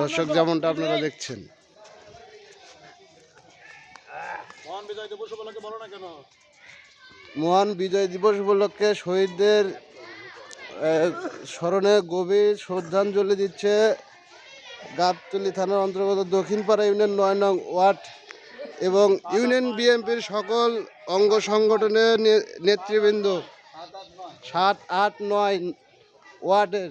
দর্শক যেমনটা আপনারা দেখছেন। মহান বিজয় দিবস উপলক্ষে শহীদদের স্মরণে গভীর শ্রদ্ধাঞ্জলি দিচ্ছে গাবতলি থানার অন্তর্গত দক্ষিণপাড়া ইউনিয়ন নয় নং ওয়ার্ড এবং ইউনিয়ন বিএনপির সকল অঙ্গ সংগঠনের নেতৃবৃন্দ সাত আট নয় ওয়ার্ডের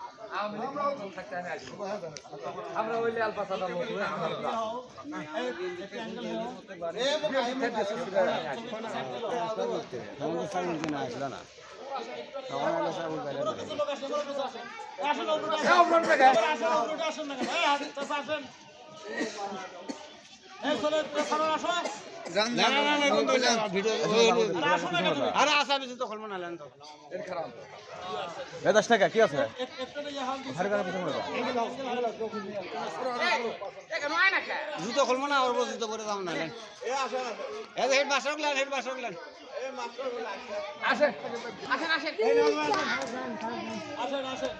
আমরা ওই লাল পাতাটা লোক হয়ে আমরা দশ টাকা কি আছে জুতো খুলবো না ওর জুতো করে দাম না হেড বাসক লেন হেড বাসক লেন আসেন আসেন আসেন